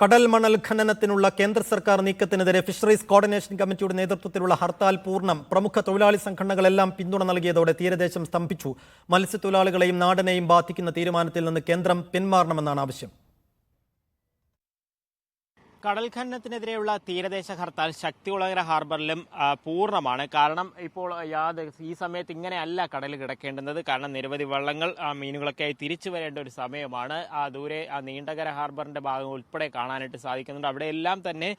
കടൽ മണൽ ഖനനത്തിനുള്ള കേന്ദ്ര സർക്കാർ നീക്കത്തിനെതിരെ ഫിഷറീസ് കോർഡിനേഷൻ കമ്മിറ്റിയുടെ നേതൃത്വത്തിലുള്ള ഹർത്താൽ പൂർണം പ്രമുഖ തൊഴിലാളി സംഘടനകളെല്ലാം പിന്തുണ നൽകിയതോടെ തീരദേശം സ്തംഭിച്ചു. മത്സ്യത്തൊഴിലാളികളെയും നാടിനെയും ബാധിക്കുന്ന തീരുമാനത്തിൽ നിന്ന് കേന്ദ്രം പിന്മാറണമെന്നാണ് ആവശ്യം. കടൽ ഖനനത്തിനെതിരെയുള്ള തീരദേശ ഹർത്താൽ ശക്തികുളങ്ങര ഹാർബറിലും പൂർണമാണ്. കാരണം ഇപ്പോൾ യാത് ഈ സമയത്ത് ഇങ്ങനെയല്ല കടൽ കിടക്കേണ്ടുന്നത്. കാരണം നിരവധി വള്ളങ്ങൾ മീനുകളൊക്കെയായി തിരിച്ചു വരേണ്ട ഒരു സമയമാണ്. ആ ദൂരെ ആ നീണ്ടകര ഹാർബറിന്റെ ഭാഗം ഉൾപ്പെടെ കാണാനായിട്ട് സാധിക്കുന്നുണ്ട്. അവിടെയെല്ലാം തന്നെ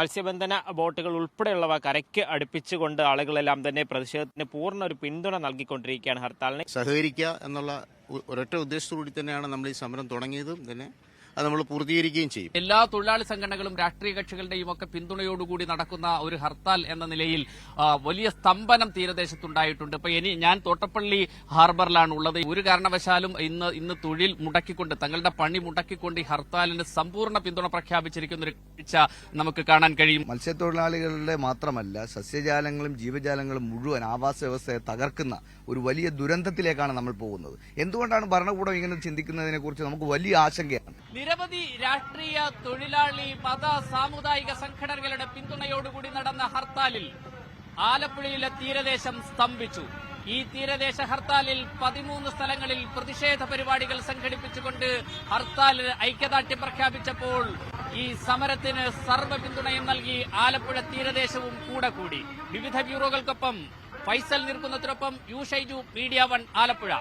മത്സ്യബന്ധന ബോട്ടുകൾ ഉൾപ്പെടെയുള്ളവ കരയ്ക്ക് അടുപ്പിച്ചുകൊണ്ട് ആളുകളെല്ലാം തന്നെ പ്രതിഷേധത്തിന് പൂർണ ഒരു പിന്തുണ നൽകിക്കൊണ്ടിരിക്കുകയാണ് ഹർത്താലിനെ. സഹകരിക്കുക എന്നുള്ള ഒരൊറ്റ ഉദ്ദേശത്തോടുകൂടി തന്നെയാണ് നമ്മൾ ഈ സമരം തുടങ്ങിയതും. തന്നെ അത് നമ്മൾ പൂർത്തീകരിക്കുകയും ചെയ്യും. എല്ലാ തൊഴിലാളി സംഘടനകളും രാഷ്ട്രീയ കക്ഷികളുടെയും ഒക്കെ പിന്തുണയോടുകൂടി നടക്കുന്ന ഒരു ഹർത്താൽ എന്ന നിലയിൽ വലിയ സ്തംഭനം തീരദേശത്തുണ്ടായിട്ടുണ്ട്. ഇപ്പൊ ഇനി ഞാൻ തോട്ടപ്പള്ളി ഹാർബറിലാണ് ഉള്ളത്. ഒരു കാരണവശാലും ഇന്ന് ഇന്ന് തൊഴിൽ മുടക്കിക്കൊണ്ട് തങ്ങളുടെ പണി മുടക്കിക്കൊണ്ട് ഈ ഹർത്താലിന് സമ്പൂർണ പിന്തുണ പ്രഖ്യാപിച്ചിരിക്കുന്ന ഒരു കാഴ്ച നമുക്ക് കാണാൻ കഴിയും. മത്സ്യത്തൊഴിലാളികളുടെ മാത്രമല്ല സസ്യജാലങ്ങളും ജീവജാലങ്ങളും മുഴുവൻ ആവാസ വ്യവസ്ഥയെ തകർക്കുന്ന ഒരു വലിയ ദുരന്തത്തിലേക്കാണ് നമ്മൾ പോകുന്നത്. എന്തുകൊണ്ടാണ് ഭരണകൂടം ഇങ്ങനെ ചിന്തിക്കുന്നതിനെ കുറിച്ച് നമുക്ക് വലിയ ആശങ്കയാണ്. നിരവധി രാഷ്ട്രീയ തൊഴിലാളി മത സാമുദായിക സംഘടനകളുടെ പിന്തുണയോടുകൂടി നടന്ന ഹർത്താലിൽ ആലപ്പുഴയിലെ തീരദേശം സ്തംഭിച്ചു. ഈ തീരദേശ ഹർത്താലിൽ പതിമൂന്ന് സ്ഥലങ്ങളിൽ പ്രതിഷേധ പരിപാടികൾ സംഘടിപ്പിച്ചുകൊണ്ട് ഹർത്താൽ ഐക്യദാർഢ്യം പ്രഖ്യാപിച്ചപ്പോൾ ഈ സമരത്തിന് സർവ പിന്തുണയും നൽകി ആലപ്പുഴ തീരദേശവും കൂടെ കൂടി. വിവിധ ബ്യൂറോകൾക്കൊപ്പം Faisal നിൽക്കുന്നതിനൊപ്പം U Shaiju media one Alappuzha.